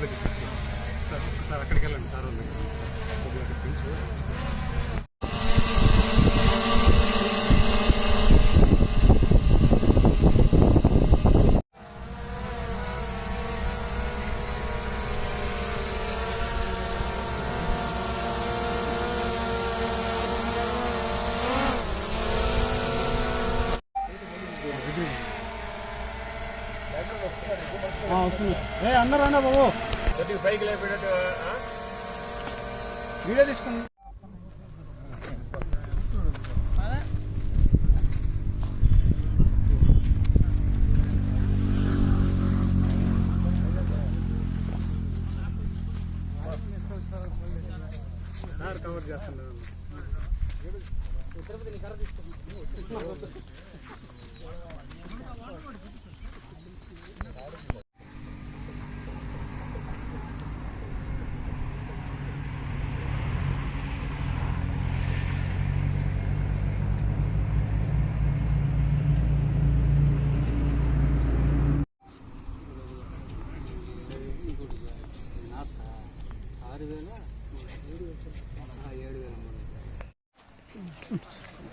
Sir దగ్గర sir sir అక్కడికి వెళ్ళండి సార్ కొద్దిగా పెంచు వస్తుంది ఏ అన్నారు అన్న బాబు. కొద్దిగా పైకి లేపేటట్టు ఆ? వీడియో తీసుకుని కవర్ చేస్తున్నారు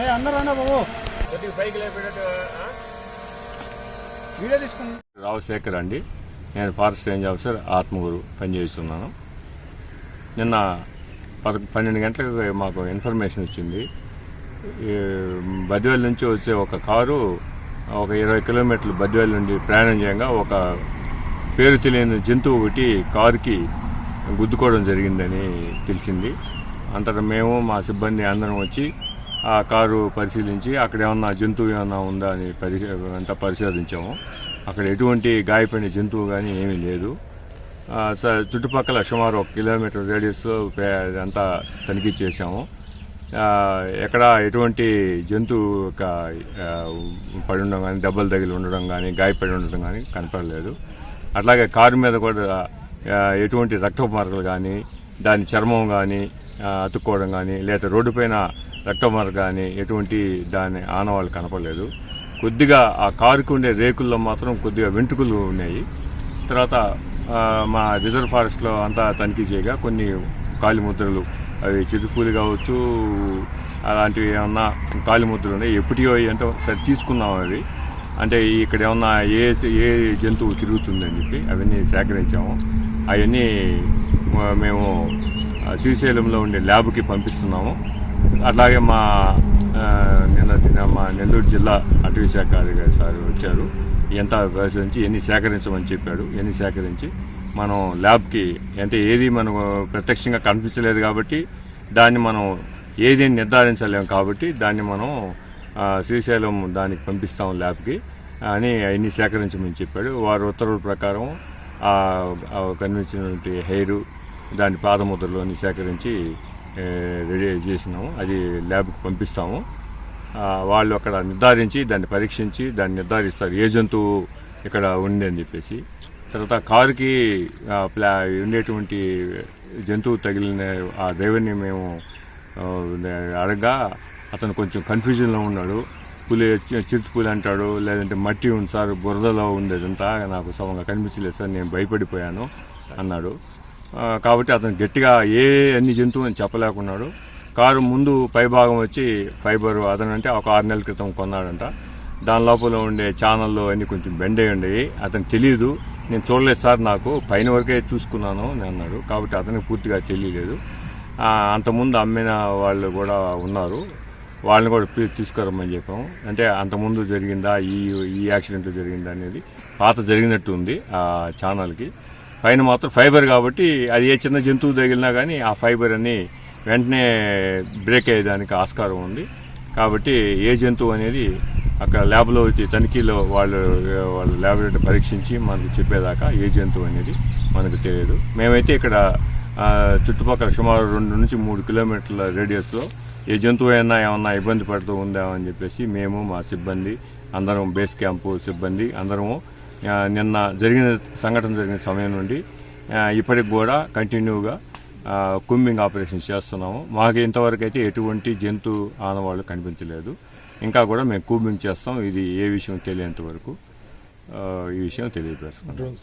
ఏ అందరూ బాబు. వీడియో తీసుకుని రావుశేఖర్ అండి. నేను ఫారెస్ట్ రేంజ్ ఆఫీసర్ ఆత్మగురు పనిచేస్తున్నాను. నిన్న పద పన్నెండు గంటలకు మాకు ఇన్ఫర్మేషన్ వచ్చింది. ఈ బద్వేల్ నుంచి వచ్చే ఒక కారు ఒక ఇరవై కిలోమీటర్లు బద్వేల్ నుండి ప్రయాణం చేయగా ఒక పేరు తెలియని జంతువు ఒకటి కారుకి గుద్దుకోవడం జరిగిందని తెలిసింది. అంతటా మేము మా సిబ్బంది అందరం వచ్చి ఆ కారు పరిశీలించి అక్కడ ఏమన్నా జంతువు ఏమన్నా ఉందా అని పరి అంతా పరిశోధించాము. అక్కడ ఎటువంటి గాయపడిన జంతువు కానీ ఏమీ లేదు. స- చుట్టుపక్కల సుమారు ఒక కిలోమీటర్ రేడియస్ అంతా తనిఖీ చేశాము. ఎక్కడ ఎటువంటి జంతువు యొక్క పడి ఉండడం కానీ దెబ్బలు తగిలి ఉండడం కానీ గాయపడి ఉండడం కానీ కనపడలేదు. అట్లాగే కారు మీద కూడా ఎటువంటి రక్తపు మరకలు కానీ దాని చర్మం కానీ అతుక్కోవడం కానీ లేదా రోడ్డు పైన రక్తమర కానీ ఎటువంటి దాని ఆనవాళ్ళు కనపడలేదు. కొద్దిగా ఆ కారుకు ఉండే రేకుల్లో మాత్రం కొద్దిగా వెంట్రుకలు ఉన్నాయి. తర్వాత మా రిజర్వ్ ఫారెస్ట్లో అంతా తనిఖీ చేయగా కొన్ని కాలి ముద్రలు అవి చిరుపూలు కావచ్చు అలాంటివి ఏమన్నా కాలి ముద్రలు ఉన్నాయి. ఎప్పటివో అంటే సరే తీసుకున్నాం అవి. అంటే ఇక్కడ ఏమన్నా ఏ ఏ జంతువు తిరుగుతుందని చెప్పి అవన్నీ సేకరించాము. అవన్నీ మేము శ్రీశైలంలో ఉండే ల్యాబ్కి పంపిస్తున్నాము. అట్లాగే మా నిన్న మా నెల్లూరు జిల్లా అటవీ శాఖ అధికారి సార్ వచ్చారు. ఎంత పరిశీలించి ఎన్ని సేకరించమని చెప్పాడు ఎన్ని సేకరించి. మనం ల్యాబ్కి అంటే ఏది మనకు ప్రత్యక్షంగా కనిపించలేదు కాబట్టి దాన్ని మనం ఏది నిర్ధారించలేము కాబట్టి దాన్ని మనం శ్రీశైలం దానికి పంపిస్తాం ల్యాబ్కి. అని అవన్నీ సేకరించమని చెప్పాడు. వారి ఉత్తర్వుల ప్రకారం కనిపించినటువంటి హెయిర్ దాని పాదముద్రలోని సేకరించి రెడీ చేసినాము. అది ల్యాబ్కి పంపిస్తాము. వాళ్ళు అక్కడ నిర్ధారించి దాన్ని పరీక్షించి దాన్ని నిర్ధారిస్తారు. ఏ జంతువు ఇక్కడ ఉంది అని చెప్పేసి. తర్వాత కారుకి ప్లా ఉండేటువంటి జంతువు తగిలిన ఆ డ్రైవర్ని మేము అడగా అతను కొంచెం కన్ఫ్యూజన్లో ఉన్నాడు. పులి చిరుత పులి అంటాడు లేదంటే మట్టి ఉంది సార్ బురదలో ఉంది అదంతా నాకు సమంగా కనిపించలేదు సార్ నేను భయపడిపోయాను అన్నాడు. కాబట్టి అతను గట్టిగా ఏ అన్ని జంతువు అని చెప్పలేకున్నాడు. కారు ముందు పైభాగం వచ్చి ఫైబర్ అతనంటే ఒక ఆరు నెలల క్రితం కొన్నాడంట. దాని లోపల ఉండే ఛానల్లో అన్నీ కొంచెం బెండ్ అయి ఉండేవి అతనికి తెలియదు నేను చూడలేదు సార్ నాకు పైన వరకే చూసుకున్నాను అని అన్నాడు. కాబట్టి అతనికి పూర్తిగా తెలియలేదు అంతకుముందు అమ్మిన వాళ్ళు కూడా ఉన్నారు. వాళ్ళని కూడా తీసుకురమ్మని చెప్పాము. అంటే అంతకుముందు జరిగిందా ఈ ఈ యాక్సిడెంట్ జరిగిందా అనేది పాత జరిగినట్టు ఉంది ఆ ఛానల్కి. పైన మాత్రం ఫైబర్ కాబట్టి అది ఏ చిన్న జంతువు తగిలినా కానీ ఆ ఫైబర్ అని వెంటనే బ్రేక్ అయ్యేదానికి ఆస్కారం ఉంది. కాబట్టి ఏ జంతువు అనేది అక్కడ ల్యాబ్లో వచ్చి తనిఖీలో వాళ్ళు వాళ్ళ ల్యాబొరేటరీ పరీక్షించి మనకు చెప్పేదాకా ఏ జంతువు అనేది మనకు తెలియదు. మేమైతే ఇక్కడ చుట్టుపక్కల సుమారు రెండు నుంచి మూడు కిలోమీటర్ల రేడియస్లో ఏ జంతువు అయినా ఏమన్నా ఇబ్బంది పడుతూ ఉందామని చెప్పేసి మేము మా సిబ్బంది అందరం బేస్ క్యాంపు సిబ్బంది అందరము నిన్న జరిగిన సంఘటన జరిగిన సమయం నుండి ఇప్పటికి కూడా కంటిన్యూగా కుంబింగ్ ఆపరేషన్ చేస్తున్నాము. మాకు ఇంతవరకు అయితే ఎటువంటి జంతు ఆనవాళ్ళు కనిపించలేదు. ఇంకా కూడా మేము కూమింగ్ చేస్తాం. ఇది ఏ విషయం తెలియంత వరకు ఈ విషయం తెలియపరుస్తున్నాం